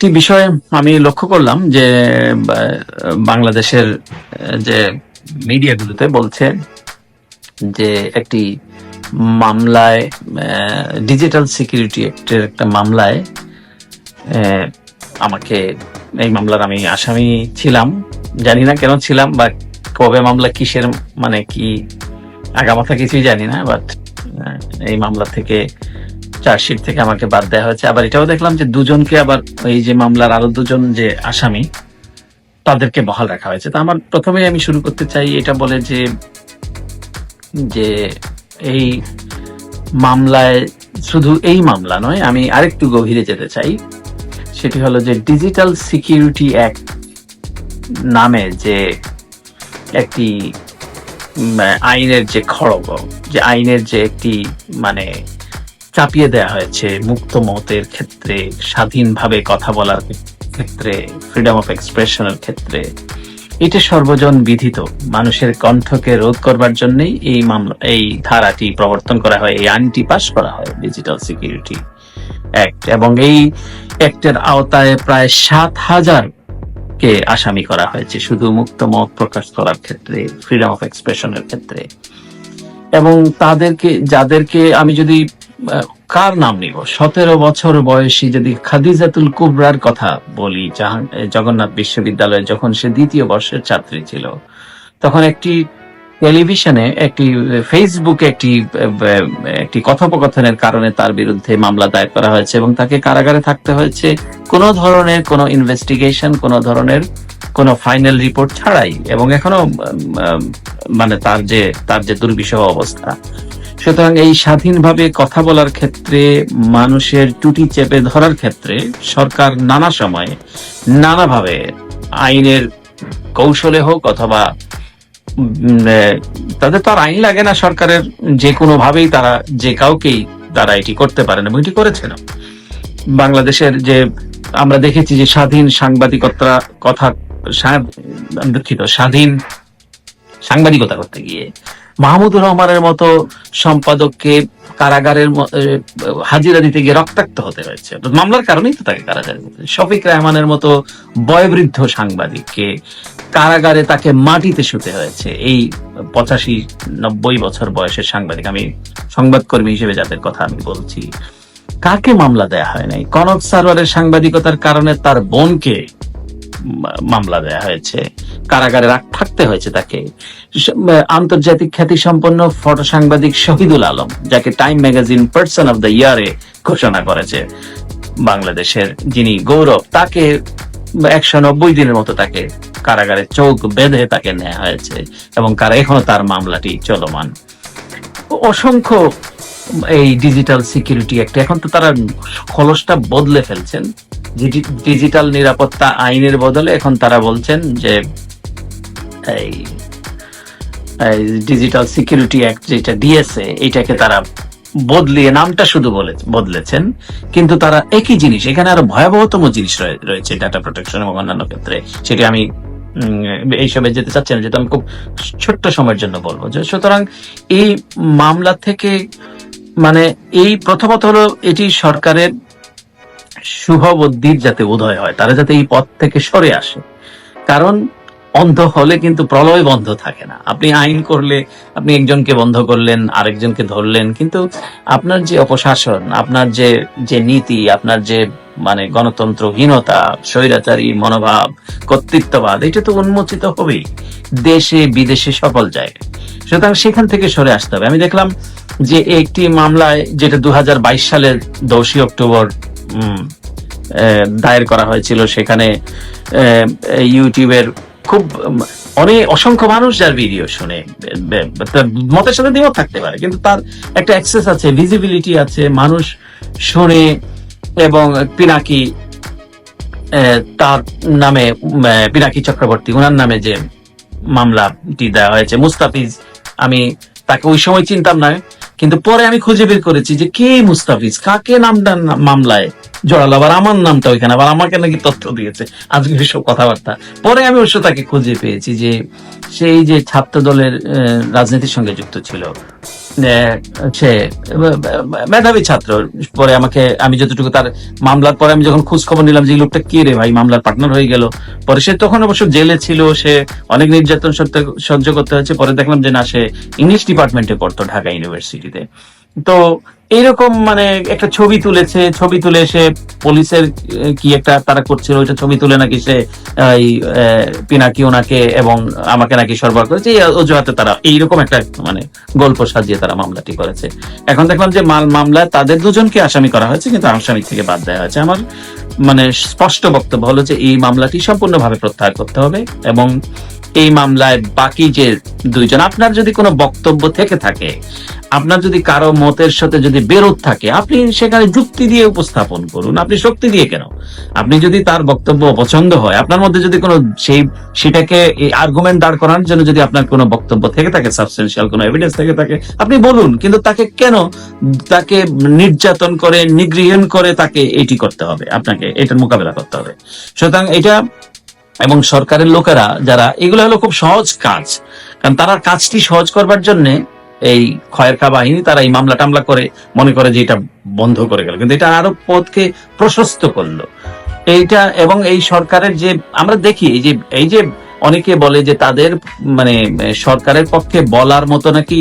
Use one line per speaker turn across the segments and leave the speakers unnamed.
একটি বিষয় আমি লক্ষ্য করলাম যে বাংলাদেশের, যে মিডিয়াগুলোতে বলছে যে একটি মামলায় ডিজিটাল সিকিউরিটি অ্যাক্টের একটা মামলায় আমাকে এই মামলার আমি আসামি ছিলাম। জানি না কেন ছিলাম বা কবে মামলা কিসের মানে কি আগামাথা কিছুই জানি না বাট এই মামলা থেকে চার্জশিট থেকে আমাকে বাদ দেওয়া হয়েছে। আবার এটাও দেখলাম যে দুজনকে আবার এই যে মামলার আরও দুজন যে আসামি, তাদেরকে বহাল রাখা হয়েছে। তো আমার প্রথমে আমি শুরু করতে চাই, এটা বলে যে যে এই মামলায় শুধু এই মামলা নয়, আমি আরেকটু গভীরে যেতে চাই। সেটি হলো যে ডিজিটাল সিকিউরিটি অ্যাক্ট নামে যে একটি আইনের যে খড়গ, যে আইনের যে একটি মানে চাপিয়ে দেওয়া হয়েছে মুক্ত মতের ক্ষেত্রে, স্বাধীনভাবে কথা বলার ক্ষেত্রে ফ্রিডম অফ এক্সপ্রেশনের ক্ষেত্রে। এটা সর্বজন বিধিত। মানুষের কণ্ঠকে রোধ করবার জন্যই এই মামলা, এই ধারাটি প্রবর্তন করা হয়, এই আইনটি পাশ করা হয় ডিজিটাল সিকিউরিটি অ্যাক্ট এবং এই অ্যাক্টের আওতায় প্রায় সাত হাজার কে আসামি করা হয়েছে, শুধু মুক্ত মত প্রকাশ করার ক্ষেত্রে ফ্রিডম অফ এক্সপ্রেশনের ক্ষেত্রে। এবং তাদেরকে, যাদেরকে আমি যদি কার নাম নিব? সতেরো বছর বয়সী যদি খাদিজাতুল কুবরার কথা বলি জগন্নাথ বিশ্ববিদ্যালয়ে যখন সে দ্বিতীয় বর্ষের ছাত্রী ছিল, তখন একটি টেলিভিশনে একটি ফেসবুকে একটি একটি কথোপকথনের কারণে তার বিরুদ্ধে মামলা দায়ের করা হয়েছে এবং তাকে কারাগারে থাকতে হয়েছে। কোনো ধরনের কোনো ইনভেস্টিগেশন কোনো ধরনের কোনো ফাইনাল রিপোর্ট ছাড়াই এবং এখনও মানে তার যে তার যে দুর্বিষহ অবস্থা সুতরাং এই স্বাধীনভাবে কথা বলার ক্ষেত্রে, মানুষের টুটি চেপে ধরার ক্ষেত্রে সরকার নানা সময়ে নানাভাবে আইনের কৌশলে হোক অথবা তাদের তো আইন লাগে না সরকারের, যে কোনো ভাবেই তারা, যে কাউকেই তারা এটি করতে পারেন এবং এটি করেছেন বাংলাদেশের যে, আমরা দেখেছি যে স্বাধীন সাংবাদিকতা কথা দুঃখিত, স্বাধীন সাংবাদিকতা করতে গিয়ে মাহমুদুর রহমানের মতো সম্পাদককে কারাগারের হাজিরা দিতে গিয়ে রক্তাক্ত হতে হয়েছে। মামলার কারণেই তো তাকে কারাগারে শফিক রহমানের মতো বয়বৃদ্ধ সাংবাদিককে কারাগারে তাকে মাটিতে শুতে হয়েছে। এই পঁচাশি নব্বই বছর বয়সের সাংবাদিক, আমি সংবাদকর্মী হিসেবে যাদের কথা আমি বলছি, কাকে মামলা দেয়া হয় নাই? কনক সারোয়ারের সাংবাদিকতার কারণে তার বোনকে মামলা দেয়া হয়েছে। কারাগারে থাকতে হয়েছে তাকে। আন্তর্জাতিক খ্যাতি সম্পন্ন ফটো সাংবাদিক শহীদুল আলম, যাকে Time magazine person of the ইয়ারে ঘোষণা করেছে। বাংলাদেশের যিনি গৌরব, তাকে একশো নব্বই দিনের মতো তাকে কারাগারে চোখ বেঁধে তাকে নেওয়া হয়েছে এবং কারা এখনও তার মামলাটি চলমান। অসংখ্য এই ডিজিটাল সিকিউরিটি একটা এখন তো তারা খলসটা বদলে ফেলছেন। ডিজিটাল নিরাপত্তা আইনের বদলে এখন তারা বলছেন যে এই ডিজিটাল সিকিউরিটি অ্যাক্ট যেটা ডিএসএ এটাকে তারা বদলিয়ে নামটা শুধু বলে বদলেছেন কিন্তু তারা একই জিনিস এখানে আরও ভয়াবহতম জিনিস রয়ে- রয়েছে ডাটা প্রোটেকশন এবং অন্যান্য ক্ষেত্রে, সেটি আমি এইসবে যেতে চাচ্ছি না যেটা আমি খুব ছোট্ট সময়ের জন্য বলব যে, সুতরাং এই মামলা থেকে মানে এই প্রথমত হলো এটি সরকারের শুভ বুদ্ধির যাতে উদয় হয়, তারা যাতে এই পথ থেকে সরে আসে। কারণ অন্ধ হলে কিন্তু প্রলয় বন্ধ থাকে না। আপনি আইন করলে, আপনি একজনকে বন্ধ করলেন, আরেকজনকে ধরলেন, কিন্তু আপনার যে অপশাসন, আপনার যে যে নীতি, আপনার যে মানে গণতন্ত্রহীনতা, স্বৈরাচারী মনোভাব, কর্তৃত্ববাদ, এটা তো উন্মোচিত হবেই। দেশে, বিদেশে সকল জায়গায়। সুতরাং সেখান থেকে সরে আসতে হবে। আমি দেখলাম যে একটি মামলায়, যেটা দু হাজার বাইশ সালের দোষী অক্টোবর দায়ের করা হয়েছিল সেখানে ইউটিউবের খুব অনেক অসংখ্য মানুষ যার ভিডিও শুনে মতের সাথে দ্বিমত থাকতে পারে, কিন্তু তার একটা অ্যাক্সেস আছে ভিজিবিলিটি আছে, মানুষ শুনে এবং পিনাকি তার নামে পিনাকি চক্রবর্তী ওনার নামে যে মামলাটি দেওয়া হয়েছে, মুস্তাফিজ, আমি তাকে ওই সময় চিনতাম না, কিন্তু পরে আমি খুঁজে বের করেছি যে কে মুস্তাফিজ, কাকে নামটা না- মামলায় জড়ালো আবার আমার নামটা ওইখানে, আবার আমাকে নাকি তথ্য দিয়েছে। আজকে এসব কথাবার্তা। পরে আমি অবশ্য তাকে খুঁজে পেয়েছি যে সেই যে ছাত্র দলের রাজনীতির সঙ্গে যুক্ত ছিল। সে মেধাবী ছাত্র। পরে আমাকে, আমি যতটুকু তার মামলার পরে আমি যখন খোঁজ খবর নিলাম যে লোকটা কে রে ভাই? মামলার পার্টনার হয়ে গেল। পরে সে তখন অবশ্য জেলে ছিল, সে অনেক নির্যাতন সহ্য করতে হয়েছে। পরে দেখলাম যে না, সে ইংলিশ ডিপার্টমেন্টে পড়তো ঢাকা ইউনিভার্সিটিতে। তো এইরকম মানে একটা ছবি তুলেছে, ছবি তুলে সে পুলিশের কি একটা তারা করছিল, ওইটা ছবি তুলে নাকি সে এই পিনাকি ওনাকে এবং আমাকে নাকি সরবরাহ করেছে অজুহাতে তারা এইরকম একটা মানে গল্প সাজিয়ে তারা মামলাটি করেছে। এখন দেখলাম যে মাল মামলায় তাদের দুজনকে আসামি করা হয়েছে, কিন্তু আসামি থেকে বাদ দেওয়া হয়েছে। আমার মানে স্পষ্ট বক্তব্য হলো যে এই মামলাটি সম্পূর্ণভাবে প্রত্যাহার করতে হবে এবং এই মামলায় বাকি যে দুইজন, আপনার যদি কোনো বক্তব্য থেকে থাকে, আপনার যদি কারও মতের সাথে যদি বেরোধ থাকে, আপনি সেখানে যুক্তি দিয়ে উপস্থাপন করুন। আপনি শক্তি দিয়ে কেন? আপনি যদি তার বক্তব্য পছন্দ হয়, আপনার মধ্যে যদি কোনো সেই, সেটাকে আর্গুমেন্ট দাঁড় করানোর জন্য যদি আপনার কোনো বক্তব্য থেকে থাকে সাবস্টেন্সিয়াল কোনো এভিডেন্স থেকে থাকে, আপনি বলুন, কিন্তু তাকে কেন তাকে নির্যাতন করে নিগৃহীন করে তাকে এটি করতে হবে? আপনাকে এটার মোকাবেলা করতে হবে। সুতরাং এটা এবং সরকারের লোকেরা, যারা, এগুলো হলো খুব সহজ কাজ। কারণ তারা কাজটি সহজ করবার জন্য এই খয়েরকা বাহিনী, তারা এই মামলা টামলা করে, মনে করে যে এটা বন্ধ করে গেল। কিন্তু এটা আরও পথকে প্রশস্ত করল। এইটা এবং এই সরকারের যে, আমরা দেখি, এই যে এই যে অনেকে বলে যে তাদের মানে সরকারের পক্ষে বলার মতো নাকি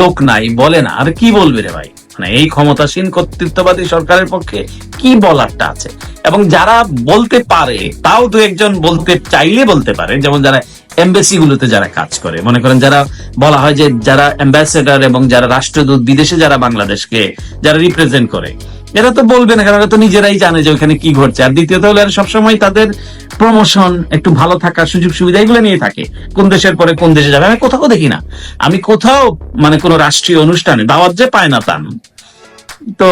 লোক নাই, বলে না। আর কি বলবে রে ভাই? মানে এই ক্ষমতাসীন কর্তৃত্ববাদী সরকারের পক্ষে কি বলারটা আছে? এবং যারা বলতে পারে, তাও দু একজন বলতে চাইলে বলতে পারে, যেমন যারা এমবেসি গুলোতে যারা কাজ করে, মনে করেন যারা বলা হয় যে যারা অ্যাম্বাসেডার এবং যারা রাষ্ট্রদূত বিদেশে যারা বাংলাদেশকে যারা রিপ্রেজেন্ট করে, এরা তো বলবে না, কারণ তো নিজেরাই জানে যে ওখানে কি ঘটছে। আর দ্বিতীয়ত হলে সবসময় তাদের প্রমোশন একটু ভালো থাকার সুযোগ সুবিধা এগুলো নিয়ে থাকে। কোন দেশের পরে কোন দেশে যাবে, আমি কোথাও দেখি না। আমি কোথাও মানে কোনো রাষ্ট্রীয় অনুষ্ঠানে দাওয়াত যে পায় না তা। তো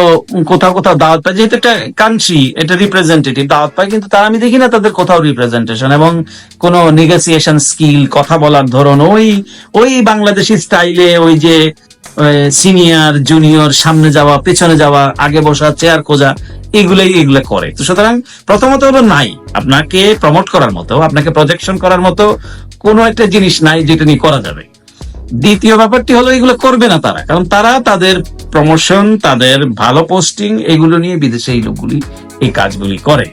কোথাও কোথাও দাওয়াত পায়, যেহেতু একটা কান্ট্রি এটা রিপ্রেজেন্টেটিভ দাওয়াত পায়, কিন্তু তার, আমি দেখি না তাদের কোথাও রিপ্রেজেন্টেশন এবং কোনো নেগোসিয়েশন স্কিল কথা বলার ধরন, ওই ওই বাংলাদেশি স্টাইলে ওই যে সিনিয়র জুনিয়র সামনে যাওয়া, পেছনে যাওয়া, আগে বসা চেয়ার খোঁজা, এগুলোই এগুলো করে। তো সুতরাং প্রথমত হলো নাই। আপনাকে প্রমোট করার মতো, আপনাকে প্রজেকশন করার মতো কোনো একটা জিনিস নাই যেটা নিয়ে করা যাবে। দ্বিতীয় ব্যাপারটি হলো এগুলো করবে না তারা। কারণ তারা তাদের প্রমোশন তাদের ভালো পোস্টিং এগুলো নিয়ে বিদেশে এই লোকগুলি এই কাজগুলি করে।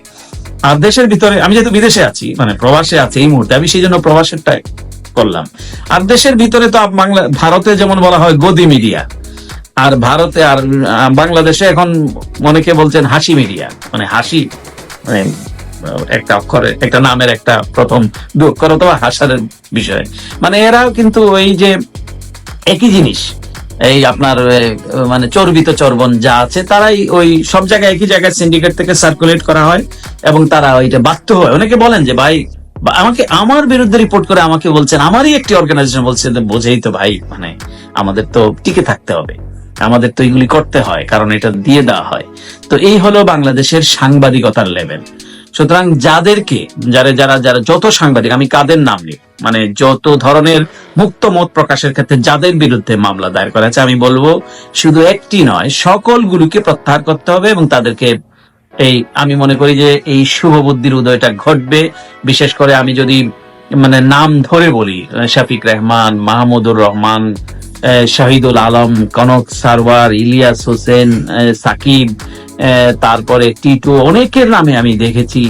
আর দেশের ভিতরে, আমি যেহেতু বিদেশে আছি মানে প্রবাসে আছি এই মুহূর্তে, আমি সেই জন্য প্রবাসেরটা করলাম। আর দেশের ভিতরে তো বাংলা ভারতে যেমন বলা হয় গদি মিডিয়া, আর ভারতে আর বাংলাদেশে এখন অনেকে বলছেন হাসি মিডিয়া মানে হাসি মানে একটা অক্ষরে, একটা নামের একটা প্রথম দু অক্ষর অথবা হাসার বিষয়। মানে এরাও কিন্তু এই যে একই জিনিস, এই আপনার মানে চর্বিত চর্বণ যা আছে, তারাই ওই সব জায়গায় একই জায়গায় সিন্ডিকেট থেকে সার্কুলেট করা হয় এবং তারা ওইটা বাধ্য হয়। অনেকে বলেন যে, ভাই আমাকে, আমার বিরুদ্ধে রিপোর্ট করে আমাকে বলছেন, আমারই একটি অর্গানাইজেশন বলছে বোঝেই তো ভাই মানে আমাদের তো টিকে থাকতে হবে, আমাদের তো এগুলি করতে হয়, কারণ এটা দিয়ে দেওয়া হয়। তো এই হলো বাংলাদেশের সাংবাদিকতার লেভেল সুতরাং যাদেরকে, যারা যারা যারা যত সাংবাদিক, আমি কাদের নাম নিই মানে যত ধরনের মুক্ত মত প্রকাশের ক্ষেত্রে যাদের বিরুদ্ধে মামলা দায়ের করা আছে আমি বলব শুধু একটি নয়, সকলগুলোকে প্রত্যাহার করতে হবে এবং তাদেরকে এই, আমি মনে করি যে এই শুভ বুদ্ধির উদয়টা ঘটবে। বিশেষ করে আমি যদি মানে নাম ধরে বলি, শফিক রহমান, মাহমুদুর রহমান শাহিদুল আলম, কনক সারওয়ার, ইলিয়াস হোসেন সাকিব তারপরে টিটু অনেকের নামে আমি দেখেছি।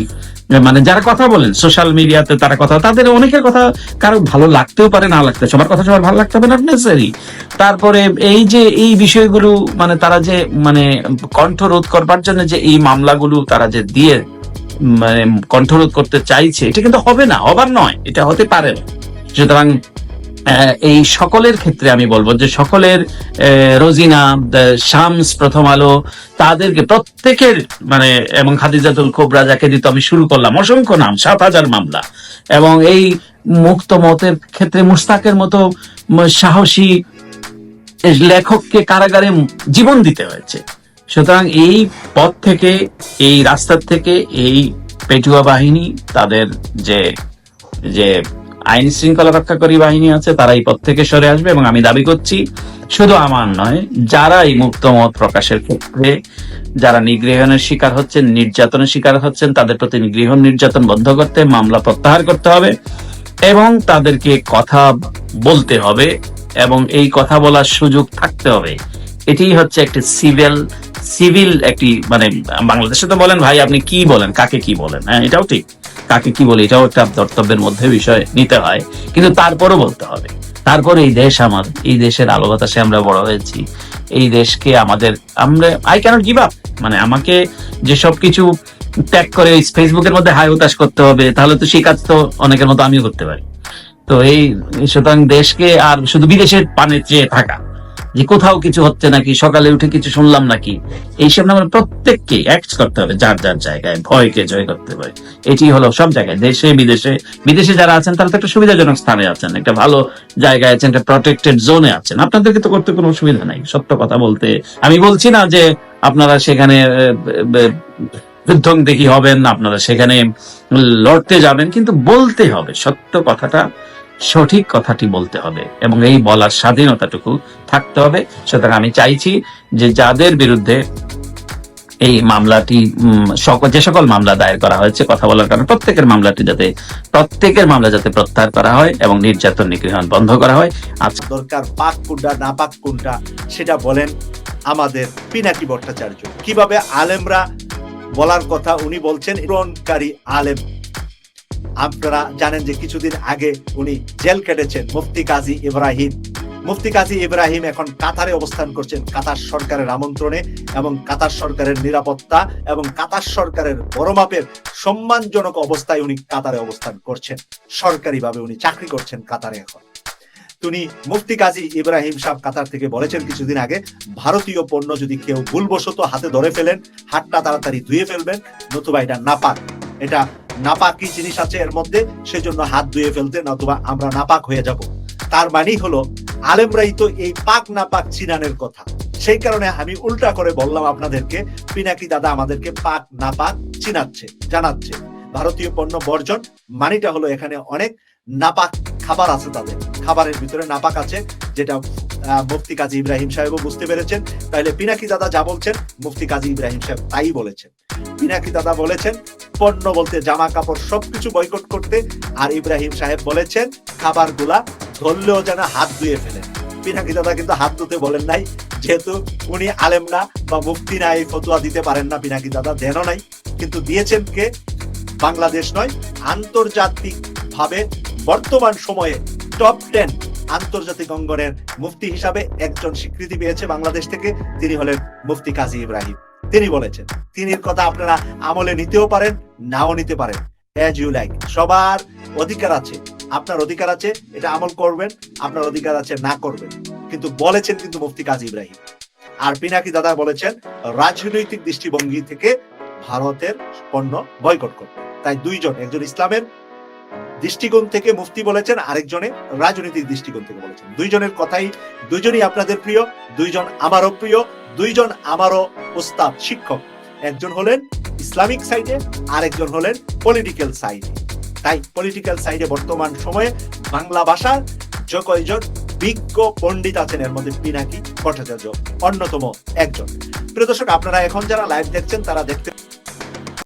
মানে যারা কথা বলেন সোশ্যাল মিডিয়াতে তারা কথা, তাদের অনেকের কথা কারও ভালো লাগতেও পারে, না লাগতে, সবার কথা সবার ভালো লাগতে হবে না নেসারি তারপরে এই যে এই বিষয়গুলো মানে তারা যে মানে কণ্ঠ রোধ করবার জন্য যে এই মামলাগুলো তারা যে দিয়ে মানে কণ্ঠরোধ করতে চাইছে, এটা কিন্তু হবে না, হবার নয়, এটা হতে পারে। না সুতরাং এই সকলের ক্ষেত্রে আমি বলব যে সকলের রোজিনা শামস, প্রথম আলো, তাদেরকে প্রত্যেকের মানে এবং খাদিজাতুল কোবরা যাকে দিতে, আমি শুরু করলাম। অসংখ্য নাম, সাত হাজার মামলা। এবং এই মুক্ত মতের ক্ষেত্রে মুস্তাকের মতো সাহসী লেখককে কারাগারে জীবন দিতে হয়েছে। সুতরাং এই পথ থেকে, এই রাস্তার থেকে, এই পেটুয়া বাহিনী, তাদের যে যে আইন শৃঙ্খলা রক্ষাকারী বাহিনী আছে, তারা এই পথ থেকে সরে আসবে এবং আমি দাবি করছি শুধু আমার নয় যারা এই মুক্ত মত প্রকাশের ক্ষেত্রে, যারা নিগৃহণের শিকার হচ্ছেন, নির্যাতনের শিকার হচ্ছেন, তাদের প্রতি নিগৃহণ নির্যাতন বন্ধ করতে, মামলা প্রত্যাহার করতে হবে এবং তাদেরকে কথা বলতে হবে এবং এই কথা বলার সুযোগ থাকতে হবে। এটি হচ্ছে একটি সিভিল সিভিল একটি মানে বাংলাদেশে তো বলেন ভাই, আপনি কি বলেন, কাকে কি বলেন হ্যাঁ এটাও ঠিক। কাকে কি বলে, এটাও একটা কর্তব্যের মধ্যে বিষয়, নিতে হয়। কিন্তু তারপরও বলতে হবে। তারপর এই দেশ আমার, এই দেশের আলো বাতাসে আমরা বড় হয়েছি। এই দেশকে আমাদের, আমরা আই ক্যানট গিভ আপ মানে আমাকে যেসব কিছু ত্যাগ করে ফেসবুকের মধ্যে হাই হতাশ করতে হবে, তাহলে তো সেই কাজ তো অনেকের মতো আমিও করতে পারি। তো এই, সুতরাং দেশকে আর শুধু বিদেশের পানে চেয়ে থাকা। যে কোথাও কিছু হচ্ছে নাকি, সকালে উঠে কিছু শুনলাম নাকি এইসব না আমরা প্রত্যেককে অ্যাক্ট করতে হবে যার যার জায়গায়, ভয়কে জয় করতে হবে। এটি হলো সব জায়গায়, দেশে, বিদেশে বিদেশে যারা আছেন তারা তো একটা সুবিধাজনক স্থানে আছেন, একটা ভালো জায়গায় আছেন, একটা প্রটেক্টেড জোনে আছেন। আপনাদেরকে তো করতে কোনো অসুবিধা নাই, সত্য কথা বলতে। আমি বলছি না যে আপনারা সেখানে দেখি হবেন, আপনারা সেখানে লড়তে যাবেন, কিন্তু বলতে হবে সত্য কথাটা। সঠিক কথাটি বলতে হবে এবং এই বলার স্বাধীনতাটুকু থাকতে হবে। সুতরাং আমি চাইছি যে যাদের বিরুদ্ধে এই মামলাটি যে সকল মামলা দায়ের করা হয়েছে কথা বলার কারণে প্রত্যেকের মামলাটি যাতে, প্রত্যেকের মামলা যাতে প্রত্যাহার করা হয় এবং নির্যাতন নিগৃহণ বন্ধ করা হয়। আজ
দরকার পাক কোনটা না পাক কোনটা সেটা বলেন আমাদের পিনাকি ভট্টাচার্য। কীভাবে আলেমরা বলার কথা উনি বলছেন আলেম। আপনারা জানেন যে কিছুদিন আগে উনি জেল কেটেছেন মুফতি কাজী ইব্রাহিম। মুফতি কাজী ইব্রাহিম এখন কাতারে অবস্থান করছেন, কাতার সরকারের আমন্ত্রণে এবং কাতার সরকারের নিরাপত্তা এবং কাতার সরকারের বড় মাপের সম্মানজনক অবস্থায় উনি কাতারে অবস্থান করছেন। সরকারিভাবে উনি চাকরি করছেন কাতারে এখন। তিনি মুফতি কাজী ইব্রাহিম সাহেব কাতার থেকে বলেছেন কিছুদিন আগে, ভারতীয় পণ্য যদি কেউ ভুলবশত হাতে ধরে ফেলেন, হাতটা তাড়াতাড়ি ধুয়ে ফেলবেন, নতুবা এটা না নাপাক এটা নাপাক জিনিস আছে এর মধ্যে? সেজন্য হাত ধুয়ে ফেলতে, নতুবা আমরা নাপাক হয়ে যাব। তার মানেই হলো, আলেমরাই তো এই পাক নাপাক চিনানের কথা। সেই কারণে আমি উল্টা করে বললাম আপনাদেরকে, পিনাকি দাদা আমাদেরকে পাক নাপাক চিনাচ্ছে, জানাচ্ছে। ভারতীয় পণ্য বর্জন মানিটা হলো এখানে অনেক নাপাক খাবার আছে তাদের। খাবারের ভিতরে নাপাক আছে, যেটা মুফতি কাজী ইব্রাহিম সাহেবও বুঝতে পেরেছেন। তাহলে পিনাকি দাদা যা বলছেন, মুফতি কাজী ইব্রাহিম সাহেব তাই বলেছেন। পিনাকি দাদা বলেছেন পণ্য বলতে জামা কাপড় সবকিছু বয়কট করতে আর ইব্রাহিম সাহেব বলেছেন, খাবারগুলা ধরলেও যেন হাত ধুয়ে ফেলেন। পিনাকি দাদা কিন্তু হাত ধুতে বলেন নাই, যেহেতু উনি আলেম না বা মুফতি না, এই ফতোয়া দিতে পারেন না পিনাকি দাদা দেনও নাই। কিন্তু দিয়েছেন কে? বাংলাদেশ নয় আন্তর্জাতিক ভাবে বর্তমান সময়ে টপ টেন আন্তর্জাতিক অঙ্গনের মুফতি হিসাবে একজন স্বীকৃতি পেয়েছে বাংলাদেশ থেকে, তিনি হলেন মুফতি কাজী ইব্রাহিম। তিনি বলেছেন তিনি কথা আপনারা আমলে নিতেও পারেন, নাও নিতে পারেন। অ্যাজ ইউ লাইক সবার অধিকার আছে, আপনার অধিকার আছে, এটা আমল করবেন, আপনার অধিকার আছে, না করবেন। কিন্তু বলেছেন কিন্তু মুফতি কাজী ইব্রাহিম। আর পিনাকি দাদা বলেছেন, রাজনৈতিক দৃষ্টিভঙ্গি থেকে ভারতের পণ্য বয়কট করতে তাই দুইজন, একজন ইসলামের দৃষ্টিকোণ থেকে মুফতি বলেছেন, আরেকজনে রাজনৈতিক দৃষ্টিকোণ থেকে বলেছেন। দুইজনের কথাই, দুইজনই আপনাদের প্রিয়, দুইজন আমারও প্রিয়, দুইজন আমারও ওস্তাদ, শিক্ষক। একজন হলেন ইসলামিক সাইডে, আরেকজন হলেন পলিটিক্যাল সাইডে। তাই পলিটিক্যাল সাইডে বর্তমান সময়ে বাংলা ভাষার যে কয়জন বিজ্ঞ পণ্ডিত আছেন, এর মধ্যে পিনাকি ভট্টাচার্য অন্যতম একজন। প্রিয় দর্শক, আপনারা এখন যারা লাইভ দেখছেন, তারা দেখতে